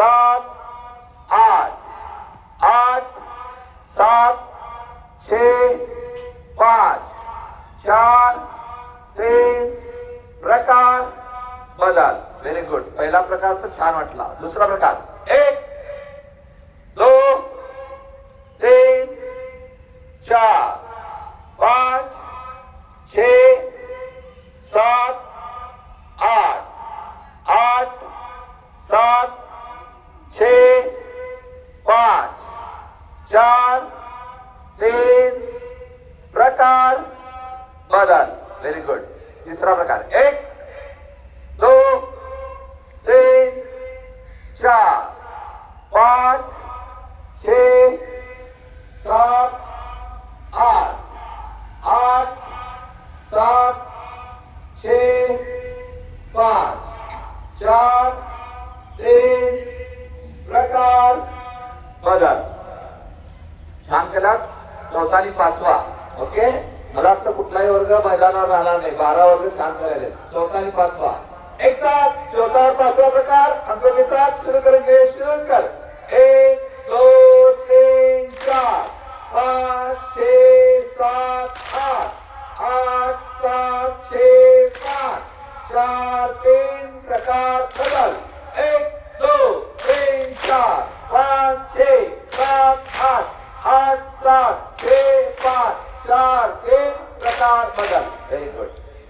सात आठ. आठ सात छ पाच. चार तीन. प्रकार बदल. व्हेरी गुड पहिला प्रकार तर छान वाटला. दुसरा प्रकार. एक दोन तीन चार. पाच छ सात चार, तीन, प्रकार, बदल। वेरी गुड तीसरा प्रकार। एक, दो, तीन, चार, पाँच, छ, सात, आठ। आठ, सात, छ, पाच। चार, तीन, प्रकार, बदल। छान केला चौथा आणि पाचवा. ओके? मला वाटतं कुठलाही वर्ग मैदानावर राहणार नाही. बारा वर्ग छान करायले. चौथा आणि पाचवा. एक साथ. चौथा और पाचवा प्रकार. अंकों के साथ शुरू करेंगे शुरू कर. एक दो तीन चार. पाँच छ सात आठ. आठ सात छ पाँच. चार तीन प्रकार बदल. एक दो तीन चार. पाँच छ सात आठ. आठ सात छ पाँच चार एक प्रकार बदल. Very good